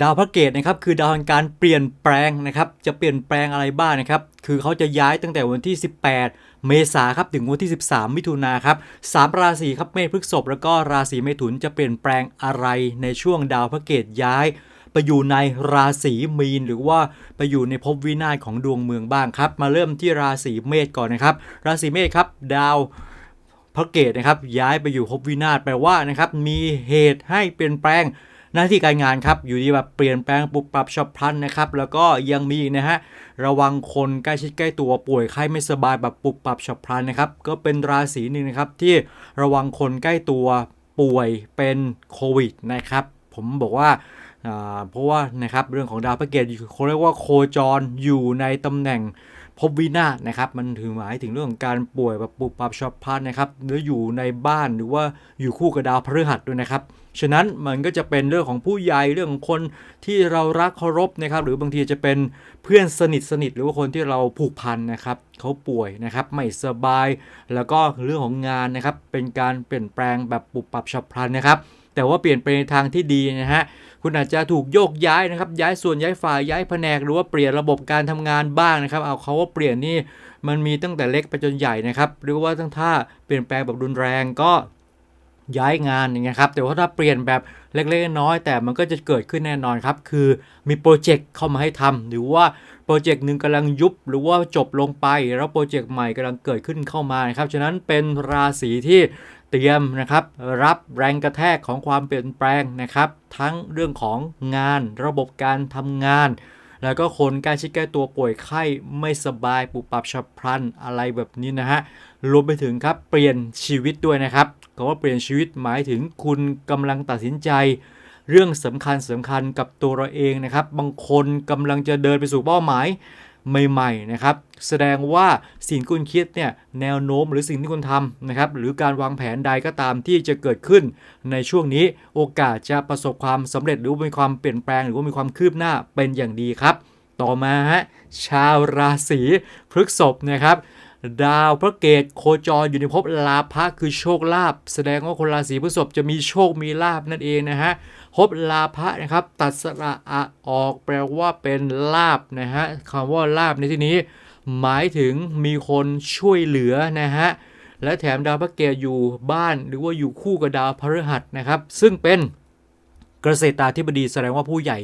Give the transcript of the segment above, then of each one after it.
ดาวพระเกตนะครับคือดาวแห่งการเปลี่ยนแปลงนะครับจะเปลี่ยนแปลงอะไรบ้างนะครับคือเขาจะย้ายตั้งแต่วันที่ 18 เมษาครับถึงวันที่ 13 มิถุนาครับสามราศีครับเมษพฤษภแล้วก็ราศีเมถุนจะเปลี่ยนแปลงอะไรในช่วงดาวพระเกตย้ายไปอยู่ในราศีมีนหรือว่าไปอยู่ในภพวินาศของดวงเมืองบ้างครับ มาเริ่มที่ราศีเมษก่อนนะครับ ราศีเมษครับ ดาวพระเกตนะครับย้ายไปอยู่ภพวินาศแปลว่านะครับมีเหตุให้เปลี่ยนแปลง หน้าที่การงานครับอยู่ดีแบบเปลี่ยนแปลงปรับปรับฉับพลันนะครับแล้วก็ยังมีอีกนะฮะระวังคนใกล้ชิดใกล้ตัวป่วยไข้ไม่สบายแบบปรับปรับฉับพลันนะครับก็เป็นราศีหนึ่งนะครับที่ระวังคนใกล้ตัวป่วยเป็นโควิดนะครับผมบอกว่าอ่าเพราะว่านะครับเรื่องของดาวพระเกตเขาเรียกว่าโคจรอยู่ในตำแหน่ง พบวินาศนะครับ มันถือหมายถึงเรื่องของการป่วยแบบปุบปับชอบพลันนะครับหรืออยู่ในบ้านหรือว่าอยู่คู่กับดาวพฤหัสด้วยนะครับฉะนั้นมันก็จะเป็นเรื่องของผู้ใหญ่เรื่องของคนที่เรารักเคารพนะครับ หรือบางทีจะเป็นเพื่อนสนิทสนิทหรือว่าคนที่เราผูกพันนะครับเขาป่วยนะครับไม่สบาย แล้วก็เรื่องของงานนะครับเป็นการเปลี่ยนแปลงแบบปุบปับฉับพลันนะครับ แต่ว่าเปลี่ยนไปในทางที่ดีนะฮะคุณอาจจะถูกโยกย้ายนะครับ ย้ายส่วนย้ายฝ่ายย้ายแผนกหรือว่าเปลี่ยนระบบการทำงานบ้างนะครับ เอาเขาว่าเปลี่ยนนี่มันมีตั้งแต่เล็กไปจนใหญ่นะครับหรือว่าตั้งท่าเปลี่ยนแปลงแบบรุนแรงก็ ย้ายงานอย่างเงี้ยครับแต่ว่าถ้าเปลี่ยนแบบเล็กๆน้อยแต่มันก็จะเกิดขึ้นแน่นอนครับ คือมีโปรเจกต์เข้ามาให้ทำหรือว่าโปรเจกต์หนึ่งกำลังยุบหรือว่าจบลงไป แล้วโปรเจกต์ใหม่กำลังเกิดขึ้นเข้ามานะครับฉะนั้นเป็นราศีที่เตรียมนะครับรับแรงกระแทกของความเปลี่ยนแปลงนะครับ ทั้งเรื่องของงานระบบการทำงาน แล้วก็คนใกล้ชิดใกล้ตัวป่วยไข้ไม่สบายปุบปับฉับพลันอะไรแบบนี้นะฮะรวมไปถึงครับเปลี่ยนชีวิตด้วยนะครับคำว่าเปลี่ยนชีวิตหมายถึงคุณกำลังตัดสินใจ เรื่องสำคัญสำคัญกับตัวเราเองนะครับ บางคนกำลังจะเดินไปสู่เป้าหมาย ใหม่ๆนะครับแสดงว่าสิ่งคุณคิดเนี่ยแนวโน้มหรือสิ่งที่คุณทำนะครับหรือการวางแผนใดก็ตามที่จะเกิดขึ้น ในช่วงนี้โอกาสจะประสบความสำเร็จหรือมีความเปลี่ยนแปลง หรือว่ามีความคืบหน้าเป็นอย่างดีครับ ต่อมาฮะชาวราศีพฤษภนะครับ ดาวพระเกตโคจรอยู่ในภพลาภะคือโชคลาภแสดงว่าคนราศีพฤษภจะมีโชคมีลาภนั่นเองนะฮะภพลาภะนะครับ ตัดสระอะออกแปลว่าเป็นลาภนะฮะคำว่าลาภในที่นี้ หมายถึงมีคนช่วยเหลือนะฮะและแถมดาวพระเกตอยู่บ้านหรือว่าอยู่คู่กับดาวพฤหัสนะครับ ซึ่งเป็นเกษตราธิบดีแสดงว่าผู้ใหญ่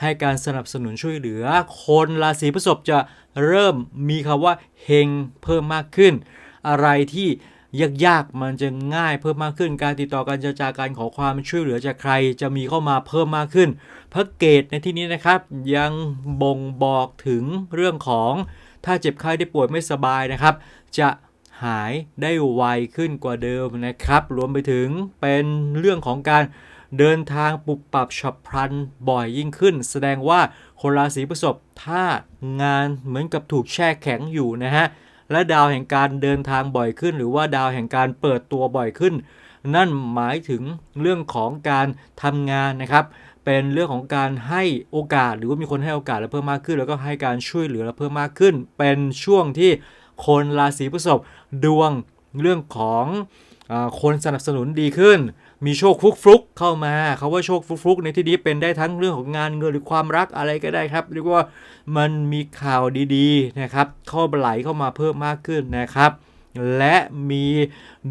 ให้การสนับสนุนช่วยเหลือ คนราศีพฤษภจะเริ่มมีคำว่าเฮงเพิ่มมากขึ้น อะไรที่ยากๆมันจะง่ายเพิ่มมากขึ้น การติดต่อการเจรจาการขอความช่วยเหลือจากใครจะมีเข้ามาเพิ่มมากขึ้น พระเกตในที่นี้นะครับ ยังบ่งบอกถึงเรื่องของถ้าเจ็บไข้ได้ป่วยไม่สบายนะครับ จะหายได้ไวขึ้นกว่าเดิมนะครับ รวมไปถึงเป็นเรื่องของการ เดินทางปุบปรับฉับพลันบ่อยยิ่งขึ้น แสดงว่าคนราศีพฤษภถ้างานเหมือนกับถูกแช่แข็งอยู่นะฮะและดาวแห่งการเดินทางบ่อยขึ้น หรือว่าดาวแห่งการเปิดตัวบ่อยขึ้น นั่นหมายถึงเรื่องของการทำงานนะครับ เป็นเรื่องของการให้โอกาส หรือว่ามีคนให้โอกาสและเพิ่มมากขึ้น แล้วก็ให้การช่วยเหลือและเพิ่มมากขึ้น เป็นช่วงที่คนราศีพฤษภดวงเรื่องของ คนสนับสนุนดีขึ้น มีโชคฟลุกฟลุกเข้ามาเขาว่าโชคฟลุกฟลุกในที่นี้เป็นได้ทั้งเรื่องของงานเงินหรือความรักอะไรก็ได้ครับเรียกว่ามันมีข่าวดีๆนะครับเข้าไหลเข้ามาเพิ่มมากขึ้นนะครับและมี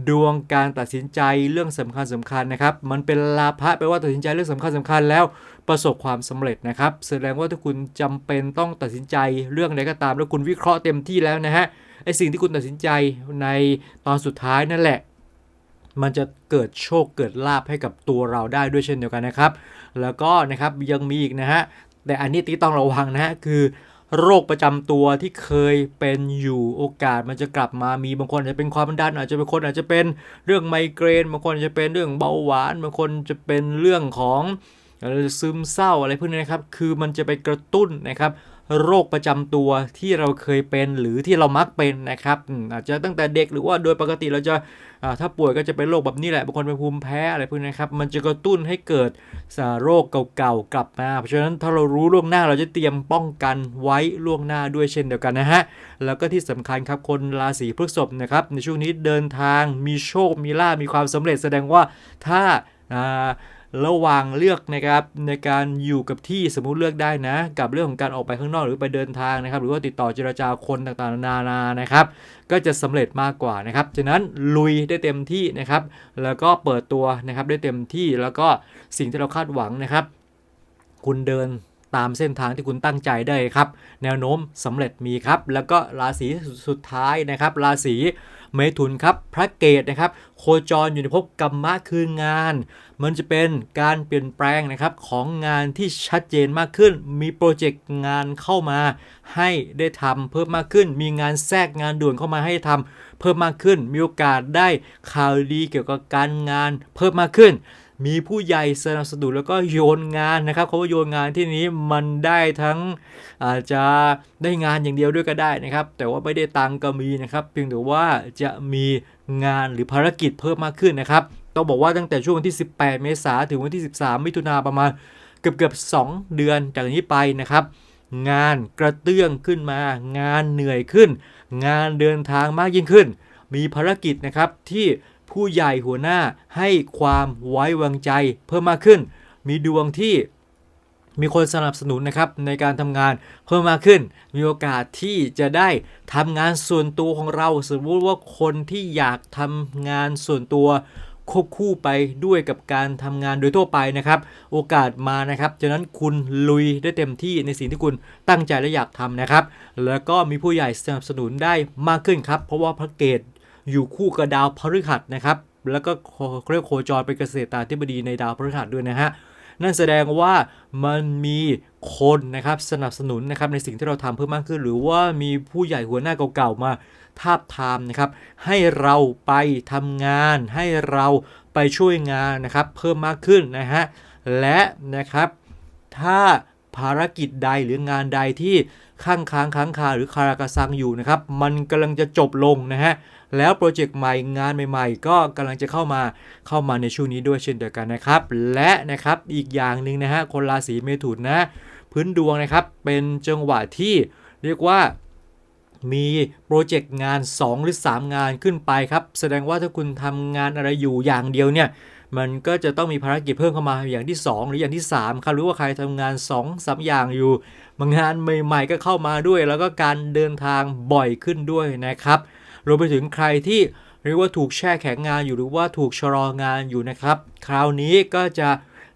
ดวงการตัดสินใจเรื่องสำคัญสำคัญนะครับ มันเป็นลาภะแปลว่าตัดสินใจเรื่องสำคัญสำคัญแล้วประสบความสำเร็จนะครับ แสดงว่าถ้าคุณจำเป็นต้องตัดสินใจเรื่องใดก็ตาม แล้วคุณวิเคราะห์เต็มที่แล้วนะฮะไอสิ่งที่คุณตัดสินใจในตอนสุดท้ายนั่นแหละ มันจะเกิดโชคเกิดลาภให้กับตัวเราได้ด้วยเช่นเดียวกันนะครับ แล้วก็นะครับยังมีอีกนะฮะแต่อันนี้ที่ต้องระวังนะฮะคือโรคประจำตัวที่เคยเป็นอยู่โอกาสมันจะกลับมามีบางคนอาจจะเป็นความดันอาจจะเป็นคนอาจจะเป็นเรื่องไมเกรนบางคนจะเป็นเรื่องเบาหวานบางคนจะเป็นเรื่องของซึมเศร้าอะไรพวกนี้นะครับ คือมันจะไปกระตุ้นนะครับ โรคประจำตัวที่เราเคยเป็นหรือที่เรามักเป็นนะครับอาจจะตั้งแต่เด็กหรือว่าโดยปกติเราจะถ้าป่วยก็จะเป็นโรคแบบนี้แหละบางคนเป็นภูมิแพ้อะไรพวกนี้ครับมันจะกระตุ้นให้เกิดโรคเก่าๆกลับมาเพราะฉะนั้นถ้าเรารู้ล่วงหน้าเราจะเตรียมป้องกันไว้ล่วงหน้าด้วยเช่นเดียวกันนะฮะแล้วก็ที่สำคัญครับคนราศีพฤษภนะครับในช่วงนี้เดินทางมีโชคมีลาภมีความสำเร็จแสดงว่าถ้า ระหว่างเลือกนะครับในการอยู่กับที่สมมุติเลือกได้นะ กับเรื่องของการออกไปข้างนอกหรือไปเดินทางนะครับหรือว่าติดต่อเจรจาคนต่างๆ นานานะครับ ก็จะสำเร็จมากกว่านะครับฉะนั้นลุยได้เต็มที่นะครับ แล้วก็เปิดตัวนะครับได้เต็มที่แล้วก็สิ่งที่เราคาดหวังนะครับ คุณเดิน ตามเส้นทางที่คุณตั้งใจได้ครับ แนวโน้มสำเร็จมีครับ แล้วก็ราศีสุดท้ายนะครับ ราศีเมถุนครับ พระเกตนะครับ โคจรอยู่ในภพกรรมะคืองาน มันจะเป็นการเปลี่ยนแปลงนะครับของงานที่ชัดเจนมากขึ้น มีโปรเจกต์งานเข้ามาให้ได้ทำเพิ่มมากขึ้น มีงานแทรกงานด่วนเข้ามาให้ทำเพิ่มมากขึ้น มีโอกาสได้ข่าวดีเกี่ยวกับการงานเพิ่มมากขึ้น มีผู้ใหญ่สนับสนุนแล้วก็โยนงานนะครับเขาว่าโยนงานที่นี้มันได้ทั้งอาจจะได้งานอย่างเดียวด้วยก็ได้นะครับ แต่ว่าไม่ได้ตังค์ก็มีนะครับ เพียงแต่ว่าจะมีงานหรือภารกิจเพิ่มมากขึ้นนะครับ ต้องบอกว่าตั้งแต่ช่วงวันที่ 18 เมษายนถึงวันที่ 13 มิถุนาประมาณเกือบเกือบ2เดือนจากนี้ไปนะครับ งานกระเตื้องขึ้นมา งานเหนื่อยขึ้น งานเดินทางมากยิ่งขึ้น มีภารกิจนะครับที่ ผู้ใหญ่หัวหน้าให้ความไว้วางใจเพิ่มมากขึ้น มีดวงที่มีคนสนับสนุนนะครับในการทำงานเพิ่มมากขึ้น มีโอกาสที่จะได้ทำงานส่วนตัวของเรา สมมติว่าคนที่อยากทำงานส่วนตัวควบคู่ไปด้วยกับการทำงานโดยทั่วไปนะครับ โอกาสมานะครับฉะนั้นคุณลุยได้เต็มที่ในสิ่งที่คุณตั้งใจและอยากทำนะครับ แล้วก็มีผู้ใหญ่สนับสนุนได้มากขึ้นครับ เพราะว่าพระเกต อยู่คู่กับดาวพฤหัสนะครับ แล้วก็โคเรียกโคจรเป็นเกษตราธิบดีในดาวพฤหัสด้วยนะฮะนั่นแสดงว่ามันมีคนนะครับสนับสนุนนะครับในสิ่งที่เราทำเพิ่มมากขึ้น หรือว่ามีผู้ใหญ่หัวหน้าเก่าๆมาทาบทามนะครับให้เราไปทำงาน ให้เราไปช่วยงานนะครับเพิ่มมากขึ้นนะฮะและนะครับถ้า ภารกิจใดหรืองานใดที่ข้างค้างค้างคาหรือคาราคาซังอยู่นะครับ มันกำลังจะจบลงนะฮะ แล้วโปรเจกต์ใหม่งานใหม่ ๆ ก็กำลังจะเข้ามาเข้ามาในช่วงนี้ด้วยเช่นเดียวกันนะครับ และนะครับอีกอย่างหนึ่งนะฮะคนราศีเมถุนนะ พื้นดวงนะครับเป็นจังหวะที่เรียกว่ามีโปรเจกต์งาน 2 หรือ 3 งานขึ้นไปครับ แสดงว่าถ้าคุณทำงานอะไรอยู่อย่างเดียวเนี่ย มันก็จะต้องมีภารกิจเพิ่มเข้ามาอย่างที่ 2 หรืออย่างที่3ครับรู้ว่าใครทำงาน2 3อย่างอยู่บางงานใหม่ๆก็เข้ามาด้วย แล้วก็การเดินทางบ่อยขึ้นด้วยนะครับรวมไปถึงใครที่เรียกว่าถูกแช่แข็งงานอยู่หรือว่าถูกชะลองานอยู่นะครับ คราวนี้ก็จะ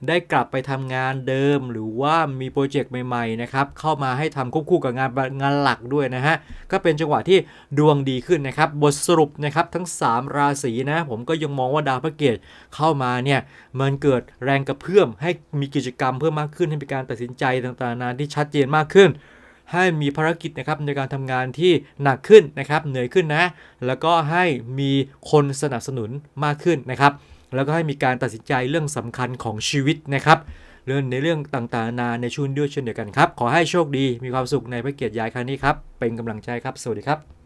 ได้กลับไปทำงานเดิม หรือว่ามีโปรเจกต์ใหม่ๆนะครับเข้ามาให้ทำควบคู่กับงานงานหลักด้วยนะฮะก็เป็นจังหวะที่ดวงดีขึ้นนะครับบทสรุปนะครับทั้ง 3 ราศีนะผมก็ยังมองว่าดาวพระเกตเข้ามาเนี่ยมันเกิดแรงกระเพื่อมให้มีกิจกรรมเพิ่มมากขึ้นให้มีการตัดสินใจต่างๆนานาที่ชัดเจนมากขึ้นให้มีภารกิจนะครับในการทำงานที่หนักขึ้นนะครับเหนื่อยขึ้นนะ แล้วก็ให้มีคนสนับสนุนมากขึ้นนะครับ แล้วก็ให้มีการตัดสินใจเรื่องสำคัญของชีวิตนะครับเรื่องในเรื่องต่างๆนานาในช่วงด้วยเช่นเดียวกันครับ ขอให้โชคดีมีความสุขในพระเกียรติยายครั้งนี้ครับ เป็นกำลังใจครับ สวัสดีครับ